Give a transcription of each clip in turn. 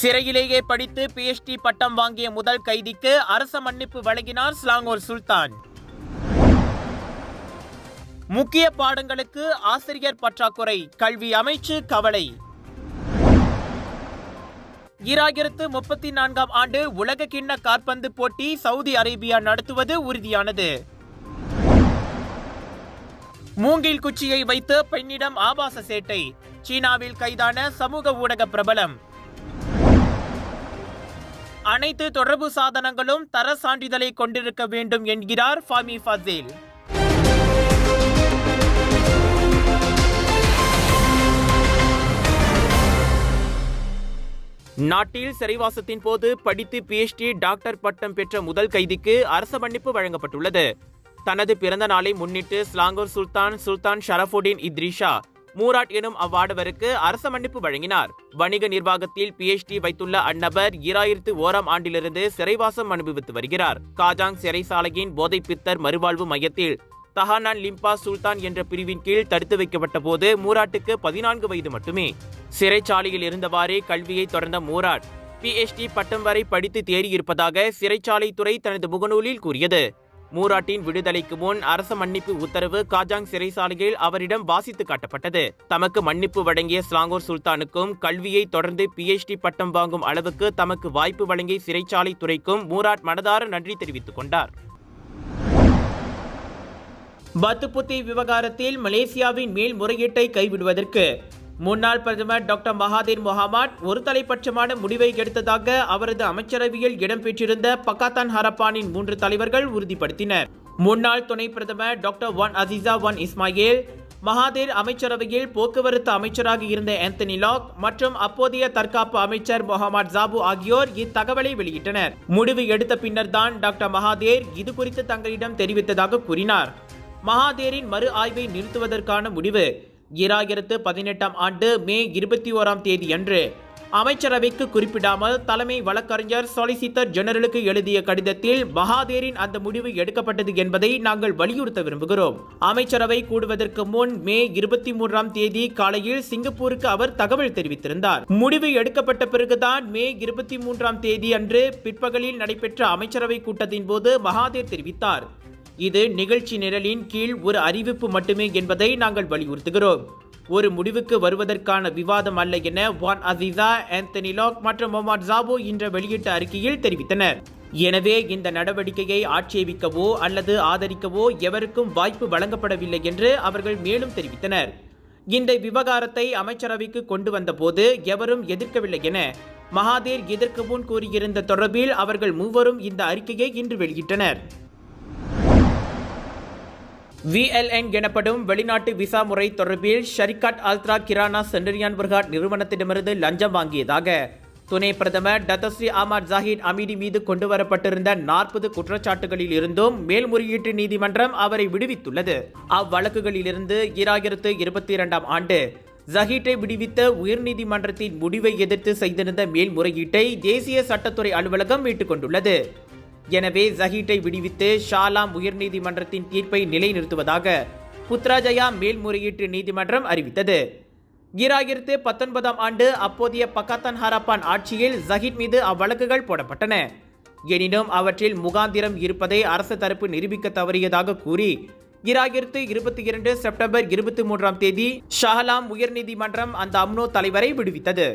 சிறையிலேயே படித்து பிஎச்டி பட்டம் வாங்கிய முதல் கைதிக்கு அரச மன்னிப்பு வழங்கினார் ஸ்லாங்கோர் சுல்தான். முக்கிய பாடங்களுக்கு ஆசிரியர் பற்றாக்குறை கல்வி அமைச்சு கவலை. ஈராயிரத்து முப்பத்தி நான்காம் ஆண்டு உலக கிண்ண காற்பந்து போட்டி சவுதி அரேபியா நடத்துவது உறுதியானது. மூங்கில் குச்சியை வைத்து பெண்ணிடம் ஆபாச சேட்டை சீனாவில் கைதான சமூக ஊடக பிரபலம். அனைத்து தொடர்பு சாதனங்களும் தர சான்றிதழை கொண்டிருக்க வேண்டும் என்கிறார் ஃபாமி ஃபசேல். நாட்டில் சிறைவாசத்தின் போது படித்து பிஎச்டி டாக்டர் பட்டம் பெற்ற முதல் கைதிக்கு அரச மன்னிப்பு வழங்கப்பட்டுள்ளது. தனது பிறந்த நாளை முன்னிட்டு ஸ்லாங்கூர் சுல்தான் சுல்தான் ஷரஃபுடீன் இத்ரிஷா மூராட் எனும் அவ்வாடவருக்கு அரச மன்னிப்பு வழங்கினார். வணிக நிர்வாகத்தில் பிஎச்டி வைத்துள்ள அந்நபர் ஈராயிரத்து ஓராம் ஆண்டிலிருந்து சிறைவாசம் அனுபவித்து வருகிறார். காஜாங் சிறைசாலையின் போதை பித்தர் மறுவாழ்வு மையத்தில் தஹானான் லிம்பா சுல்தான் என்ற பிரிவின் கீழ் தடுத்து வைக்கப்பட்ட போது மூராட்டுக்கு பதினான்கு வயது மட்டுமே. சிறைச்சாலையில் இருந்தவாறே கல்வியை தொடர்ந்த மூராட் பிஎச்டி பட்டம் வரை படித்து தேறியிருப்பதாக சிறைச்சாலைத்துறை தனது முகநூலில் கூறியது. மூராட்டின் விடுதலைக்கு முன் அரச மன்னிப்பு உத்தரவு காஜாங் சிறைசாலையில் அவரிடம் வாசித்து காட்டப்பட்டது. தமக்கு மன்னிப்பு வழங்கிய ஸ்லாங்கூர் சுல்தானுக்கும் கல்வியை தொடர்ந்து பிஎச்டி பட்டம் வாங்கும் அளவுக்கு தமக்கு வாய்ப்பு வழங்கிய சிறைச்சாலை துறைக்கும் மூராட் மனதார நன்றி தெரிவித்துக் கொண்டார். பத்துப்புத்தி விவகாரத்தில் மலேசியாவின் மேல்முறையீட்டை கைவிடுவதற்கு முன்னாள் பிரதமர் டாக்டர் மகாதீர் முகமட் ஒரு தலைப்பட்சமான முடிவை எடுத்ததாக அவரது அமைச்சரவையில் இடம்பெற்றிருந்த பக்காத்தான் ஹரப்பானின் மூன்று தலைவர்கள் உறுதிப்படுத்தினர். முன்னாள் துணை பிரதமர் doctor Wan Azizah Wan Ismail Mahathir அமைச்சரவையில் போக்குவரத்து அமைச்சராக இருந்த ஆந்தனி லாக் மற்றும் அப்போதைய தற்காப்பு அமைச்சர் முகமது ஜாபு ஆகியோர் இத்தகவலை வெளியிட்டனர். முடிவு எடுத்த பின்னர் தான் டாக்டர் மகாதேர் இது குறித்து தங்களிடம் தெரிவித்ததாக கூறினார். மகாதேரின் மறு ஆய்வை நிறுத்துவதற்கான முடிவு ஈராயிரத்து பதினெட்டாம் ஆண்டு மே இருபத்தி ஓராம் தேதி அன்று அமைச்சரவைக்கு குறிப்பிடாமல் தலைமை வழக்கறிஞர் சொலிசிட்டர் ஜெனரலுக்கு எழுதிய கடிதத்தில் மகாதேரின் அந்த முடிவு எடுக்கப்பட்டது என்பதை நாங்கள் வலியுறுத்த விரும்புகிறோம். அமைச்சரவை கூடுவதற்கு முன் மே இருபத்தி மூன்றாம் தேதி காலையில் சிங்கப்பூருக்கு அவர் தகவல் தெரிவித்திருந்தார். முடிவு எடுக்கப்பட்ட பிறகுதான் மே இருபத்தி மூன்றாம் தேதி அன்று பிற்பகலில் நடைபெற்ற அமைச்சரவை கூட்டத்தின் போது மகாதேர் தெரிவித்தார். இது நிகழ்ச்சி நிரலின் கீழ் ஒரு அறிவிப்பு மட்டுமே என்பதை நாங்கள் வலியுறுத்துகிறோம். ஒரு முடிவுக்கு வருவதற்கான விவாதம் அல்ல என வான் அசிசா ஆந்தனி லாக் மற்றும் மொமாட் ஜாபோ என்ற வெளியிட்ட அறிக்கையில் தெரிவித்தனர். எனவே இந்த நடவடிக்கையை ஆட்சேபிக்கவோ அல்லது ஆதரிக்கவோ எவருக்கும் வாய்ப்பு வழங்கப்படவில்லை என்று அவர்கள் மேலும் தெரிவித்தனர். இந்த விவகாரத்தை அமைச்சரவைக்கு கொண்டு வந்தபோது எவரும் எதிர்க்கவில்லை என மகாதேர் இதற்கு முன் கூறியிருந்த தொடர்பில் அவர்கள் மூவரும் இந்த அறிக்கையை இன்று வெளியிட்டனர். விஎல்என் எனப்படும் வெளிநாட்டு விசா முறை தொடர்பில் ஷரிகாட் அல்த்ரா கிரானா சென்டரியான் பர்காட் நிறுவனத்திடமிருந்து லஞ்சம் வாங்கியதாக. துணை பிரதமர் டத்தஸ்ரீ அமர் ஜாஹித் அமீடி மீது கொண்டுவரப்பட்டிருந்த நாற்பது குற்றச்சாட்டுகளில் இருந்தும் மேல்முறையீட்டு நீதிமன்றம் அவரை விடுவித்துள்ளது. அவ்வழக்குகளிலிருந்து ஈராயிரத்து இருபத்தி இரண்டாம் ஆண்டு ஜஹீட்டை விடுவித்த உயர்நீதிமன்றத்தின் முடிவை எதிர்த்து செய்திருந்த மேல்முறையீட்டை தேசிய சட்டத்துறை அலுவலகம் மீட்டுக் கொண்டுள்ளது. எனவே ஜஹீட்டை விடுவித்து ஷாலாம் உயர்நீதிமன்றத்தின் தீர்ப்பை நிலைநிறுத்துவதாக புத்ராஜயா மேல்முறையீட்டு நீதிமன்றம் அறிவித்தது. ஈராயிரத்து பத்தொன்பதாம் ஆண்டு அப்போதைய பக்காத்தான் ஹராப்பான் ஆட்சியில் ஜஹீட் மீது அவ்வழக்குகள் போடப்பட்டன. எனினும் அவற்றில் முகாந்திரம் இருப்பதை அரசு தரப்பு நிரூபிக்க தவறியதாக கூறி ஈராயிரத்து இருபத்தி இரண்டு செப்டம்பர் இருபத்தி மூன்றாம் தேதி ஷஹலாம் உயர்நீதிமன்றம் அந்த அம்னோ தலைவரை விடுவித்தது.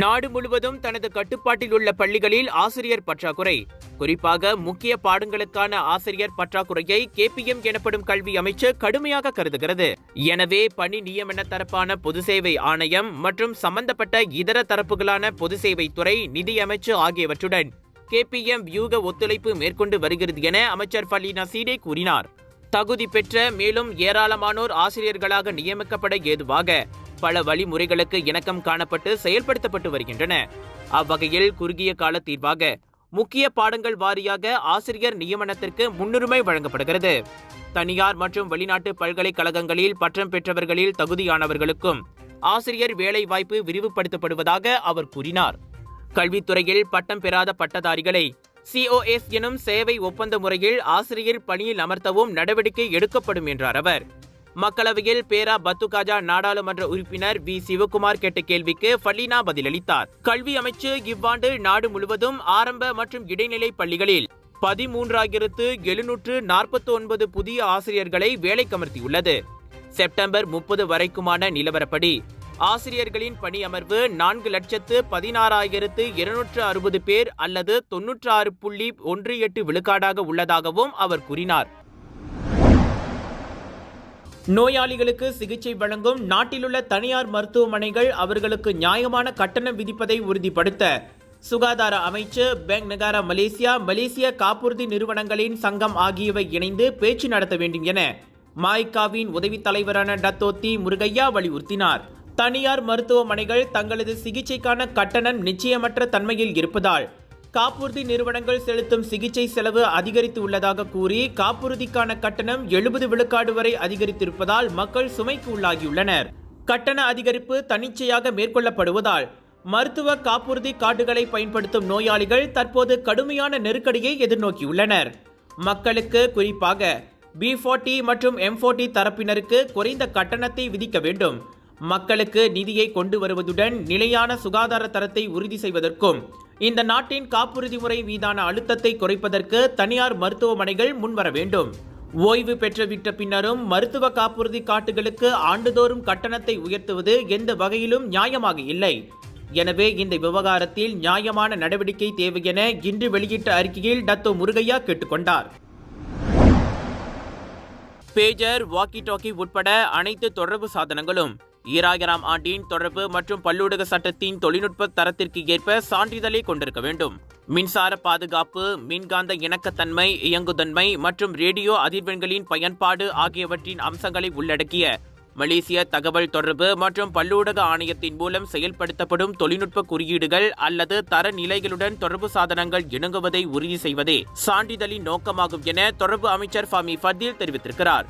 நாடு முழுவதும் தனது கட்டுப்பாட்டில் உள்ள பள்ளிகளில் ஆசிரியர் பற்றாக்குறை. குறிப்பாக முக்கிய பாடங்களுக்கான ஆசிரியர் பற்றாக்குறையை கேபிஎம் எனப்படும் கல்வி அமைச்சு கடுமையாக கருதுகிறது. எனவே பணி நியமன தரப்பான பொது சேவை ஆணையம் மற்றும் சம்பந்தப்பட்ட இதர தரப்புகளான பொது சேவை துறை நிதியமைச்சு ஆகியவற்றுடன் கேபிஎம் வியூக ஒத்துழைப்பு மேற்கொண்டு வருகிறது என அமைச்சர் ஃபலீனா சீடே கூறினார். தகுதி பெற்ற மேலும் ஏராளமானோர் ஆசிரியர்களாக நியமிக்கப்பட ஏதுவாக பல வழிமுறைகளுக்கு இணக்கம் காணப்பட்டு செயல்படுத்தப்பட்டு வருகின்றன. அவ்வகையில் குறுகிய கால தீர்வாக முக்கிய பாடங்கள் வாரியாக ஆசிரியர் நியமனத்திற்கு முன்னுரிமை வழங்கப்படுகிறது. தனியார் மற்றும் வெளிநாட்டு பல்கலைக்கழகங்களில் பட்டம் பெற்றவர்களில் தகுதியானவர்களுக்கும் ஆசிரியர் வேலைவாய்ப்பு விரிவுபடுத்தப்படுவதாக அவர் கூறினார். கல்வித்துறையில் பட்டம் பெறாத பட்டதாரிகளை சிஓஎஸ் எனும் சேவை ஒப்பந்த முறையில் ஆசிரியர் பணியில் அமர்த்தவும் நடவடிக்கை எடுக்கப்படும் என்றார் அவர். மக்களவையில் பேரா பத்துகாஜா நாடாளுமன்ற உறுப்பினர் வி. சிவகுமார் கேட்ட கேள்விக்கு ஃபலீனா பதிலளித்தார். கல்வி அமைச்சு இவ்வாண்டு நாடு முழுவதும் ஆரம்ப மற்றும் இடைநிலை பள்ளிகளில் பதிமூன்றாயிரத்து எழுநூற்று நாற்பத்தி ஒன்பது புதிய ஆசிரியர்களை வேலைக்கமர்த்தியுள்ளது. செப்டம்பர் முப்பது வரைக்குமான நிலவரப்படி ஆசிரியர்களின் பணி அமர்வு நான்கு லட்சத்து பதினாறாயிரத்து இருநூற்று அறுபது பேர் அல்லது தொன்னூற்று ஆறு புள்ளி ஒன்று எட்டு விழுக்காடாக உள்ளதாகவும் அவர் கூறினார். நோயாளிகளுக்கு சிகிச்சை வழங்கும் நாட்டிலுள்ள தனியார் மருத்துவமனைகள் அவர்களுக்கு நியாயமான கட்டணம் விதிப்பதை உறுதிப்படுத்த சுகாதார அமைச்சு பேங்க் நகாரா மலேசியா மலேசிய காப்புறுதி நிறுவனங்களின் சங்கம் ஆகியவை இணைந்து பேச்சு நடத்த வேண்டும் என மாய்காவின் உதவித் தலைவரான டத்தோத்தி முருகையா வலியுறுத்தினார். தனியார் மருத்துவமனைகள் தங்களது சிகிச்சைக்கான கட்டணம் நிச்சயமற்ற தன்மையில் இருப்பதால் காப்புறுதி நிறுவனங்கள் செலுத்தும் சிகிச்சை செலவு அதிகரித்து உள்ளதாக கூறி காப்புறுதிக்கான கட்டணம் எழுபது விழுக்காடு வரை அதிகரித்திருப்பதால் மக்கள் சுமைக்கு உள்ளாகியுள்ளனர். கட்டண அதிகரிப்பு தன்னிச்சையாக மேற்கொள்ளப்படுவதால் மருத்துவ காப்புறுதி கார்டுகளை பயன்படுத்தும் நோயாளிகள் தற்போது கடுமையான நெருக்கடியை எதிர்நோக்கியுள்ளனர். மக்களுக்கு குறிப்பாக பி ஃபார்ட்டி மற்றும் எம் ஃபோர்ட்டி தரப்பினருக்கு குறைந்த கட்டணத்தை விதிக்க வேண்டும். மக்களுக்கு நிதியை கொண்டு வருவதுடன் நிலையான சுகாதார தரத்தை உறுதி செய்வதற்கும் இந்த நாட்டின் காப்புறுதி முறை மீதான அழுத்தத்தை குறைப்பதற்கு தனியார் மருத்துவமனைகள் முன்வர வேண்டும். ஓய்வு பெற்றுவிட்ட பின்னரும் மருத்துவ காப்புறுதி காட்டுகளுக்கு ஆண்டுதோறும் கட்டணத்தை உயர்த்துவது எந்த வகையிலும் நியாயமாக இல்லை. எனவே இந்த விவகாரத்தில் நியாயமான நடவடிக்கை தேவை என இன்று வெளியிட்ட அறிக்கையில் டத்தோ முருகையா கேட்டுக்கொண்டார் பேஜர் வாக்கி டாக்கி உட்பட அனைத்து தொடர்பு சாதனங்களும் ஈராயிரம் ஆண்டின் தொடர்பு மற்றும் பல்லூடக சட்டத்தின் தொழில்நுட்ப தரத்திற்கு ஏற்ப சான்றிதழை கொண்டிருக்க வேண்டும். மின்சார பாதுகாப்பு மின்காந்த இணக்கத்தன்மை இயங்குதன்மை மற்றும் ரேடியோ அதிர்வெண்களின் பயன்பாடு ஆகியவற்றின் அம்சங்களை உள்ளடக்கிய மலேசிய தகவல் தொடர்பு மற்றும் பல்லூடக ஆணையத்தின் மூலம் செயல்படுத்தப்படும் தொழில்நுட்ப குறியீடுகள் அல்லது தரநிலைகளுடன் தொடர்பு சாதனங்கள் இணங்குவதை உறுதி செய்வதே சான்றிதழின் நோக்கமாகும் என தொடர்பு அமைச்சர் ஃபாமி ஃபத்தீல் தெரிவித்திருக்கிறார்.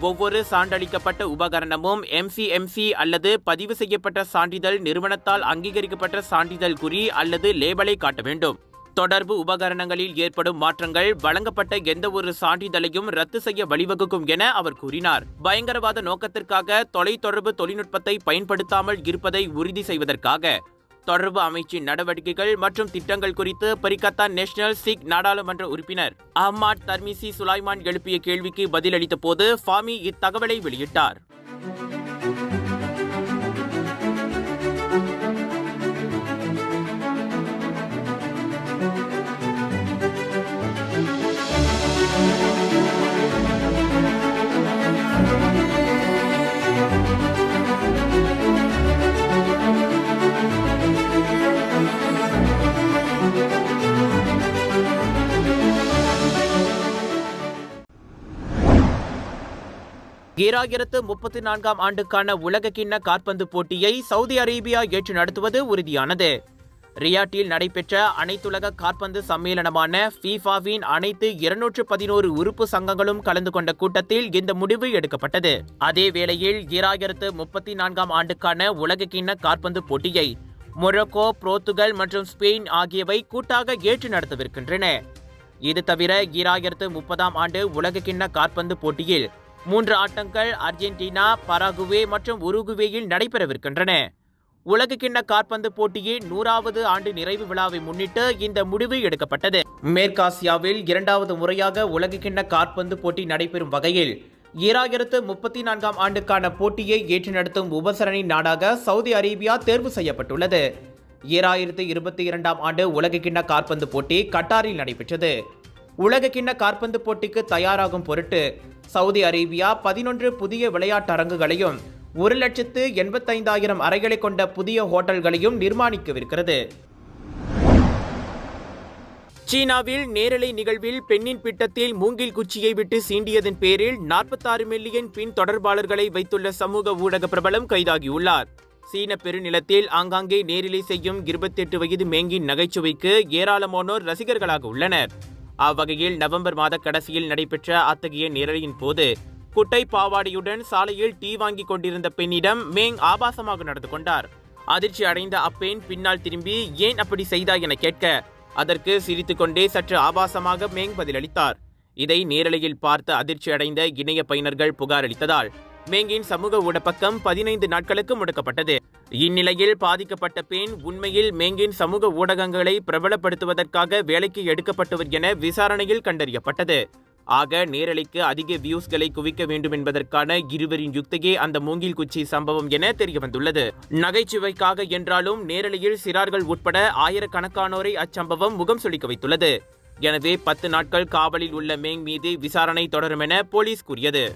ஒவ்வொரு சான்றளிக்கப்பட்ட உபகரணமும் எம்சிஎம்சி அல்லது பதிவு செய்யப்பட்ட சான்றிதழ் நிறுவனத்தால் அங்கீகரிக்கப்பட்ட சான்றிதழ் குறி அல்லது லேபலை காட்ட வேண்டும். தொடர்பு உபகரணங்களில் ஏற்படும் மாற்றங்கள் வழங்கப்பட்ட எந்தவொரு சான்றிதழையும் ரத்து செய்ய வழிவகுக்கும் என அவர் கூறினார். பயங்கரவாத நோக்கத்திற்காக தொலைத்தொடர்பு தொழில்நுட்பத்தை பயன்படுத்தாமல் இருப்பதை உறுதி செய்வதற்காக தொடர்பு அமைச்சின் நடவடிக்கைகள் மற்றும் திட்டங்கள் குறித்து பரிகத்தா நேஷனல் சிக் நாடாளுமன்ற உறுப்பினர் அஹ்மாத் தர்மிசி சுலைமான் எழுப்பிய கேள்விக்கு பதிலளித்த போது ஃபாமி இத்தகவலை வெளியிட்டார். இரண்டாயிரத்து முப்பத்தி நான்காம் ஆண்டுக்கான உலக கிண்ண காற்பந்து போட்டியை சவுதி அரேபியா ஏற்று நடத்துவது உறுதியானது. ரியாட்டில் நடைபெற்ற அனைத்துலக காற்பந்து சம்மேளனமான ஃபீஃபாவின் அனைத்து இருநூற்று பதினோரு உறுப்பு சங்கங்களும் கலந்து கொண்ட கூட்டத்தில் இந்த முடிவு எடுக்கப்பட்டது. அதே வேளையில் ஈராயிரத்து முப்பத்தி நான்காம் ஆண்டுக்கான உலக கிண்ண காற்பந்து போட்டியை மொரோக்கோ புரோத்துகல் மற்றும் ஸ்பெயின் ஆகியவை கூட்டாக ஏற்று நடத்தவிருக்கின்றன. இது தவிர ஈராயிரத்து முப்பதாம் ஆண்டு உலக கிண்ண காற்பந்து போட்டியில் மூன்று ஆட்டங்கள் அர்ஜென்டினா பராகுவே மற்றும் உருகுவேயில் நடைபெறவிருக்கின்றன. உலகக்கிண்ண காற்பந்து போட்டியின் நூறாவது ஆண்டு நிறைவு விழாவை முன்னிட்டு இந்த முடிவு எடுக்கப்பட்டது. மேற்காசியாவில் இரண்டாவது முறையாக உலகக்கிண்ண காற்பந்து போட்டி நடைபெறும் வகையில் ஈராயிரத்து முப்பத்தி நான்காம் ஆண்டுக்கான போட்டியை ஏற்று நடத்தும் உபசரணி நாடாக சவுதி அரேபியா தேர்வு செய்யப்பட்டுள்ளது. ஈராயிரத்து இருபத்தி இரண்டாம் ஆண்டு உலகக்கிண்ண காற்பந்து போட்டி கட்டாரில் நடைபெற்றது. உலகக்கிண்ண காற்பந்து போட்டிக்கு தயாராகும் பொருட்டு சவுதி அரேபியா பதினொன்று புதிய விளையாட்டரங்குகளையும் ஒரு லட்சத்து எண்பத்தைந்தாயிரம் அறைகளை கொண்ட புதிய ஹோட்டல்களையும் நிர்மாணிக்கவிருக்கிறது. சீனாவில் நேரலை நிகழ்வில் பெண்ணின் பிட்டத்தில் மூங்கில் குச்சியை விட்டு சீண்டியதன் பேரில் நாற்பத்தாறு மில்லியன் பின் தொடர்பாளர்களை வைத்துள்ள சமூக ஊடக பிரபலம் கைதாகியுள்ளார். சீன பெருநிலத்தில் ஆங்காங்கே நேரிலை செய்யும் இருபத்தெட்டு வயது மேங்கின் நகைச்சுவைக்கு ஏராளமானோர் ரசிகர்களாக உள்ளனர். அவ்வகையில் நவம்பர் மாத கடைசியில் நடைபெற்ற அத்தகைய நேரலையின் போது குட்டை பாவாடையுடன் சாலையில் டீ வாங்கி கொண்டிருந்த பெண்ணிடம் மேங் ஆபாசமாக நடந்து கொண்டார். அதிர்ச்சி அடைந்த அப்பெண் பின்னால் திரும்பி ஏன் அப்படி செய்தாய்? என கேட்க அதற்கு சிரித்துக்கொண்டே சற்று ஆபாசமாக மேங் பதிலளித்தார். இதை நேரலையில் பார்த்து அதிர்ச்சி அடைந்த இணைய பயனர்கள் புகார் அளித்ததால் மேங்கின் சமூக ஊடப்பக்கம் பதினைந்து நாட்களுக்கு முடக்கப்பட்டது இந்நிலையில் பாதிக்கப்பட்ட பெண் உண்மையில் மேங்கின் சமூக ஊடகங்களை பிரபலப்படுத்துவதற்காக வேலைக்கு எடுக்கப்பட்டவர் என விசாரணையில் கண்டறியப்பட்டது. ஆக நேரலைக்கு அதிக வியூஸ்களை குவிக்க வேண்டும் என்பதற்கான இருவரின் யுக்தியே அந்த மூங்கில் குச்சி சம்பவம் என தெரியவந்துள்ளது. நகைச்சுவைக்காக என்றாலும் நேரலையில் சிறார்கள் உட்பட ஆயிரக்கணக்கானோரை அச்சம்பவம் முகம் சுளிக்க வைத்துள்ளது. எனவே பத்து நாட்கள் காவலில் உள்ள மேங் மீது விசாரணை தொடரும் என போலீஸ் கூறியது.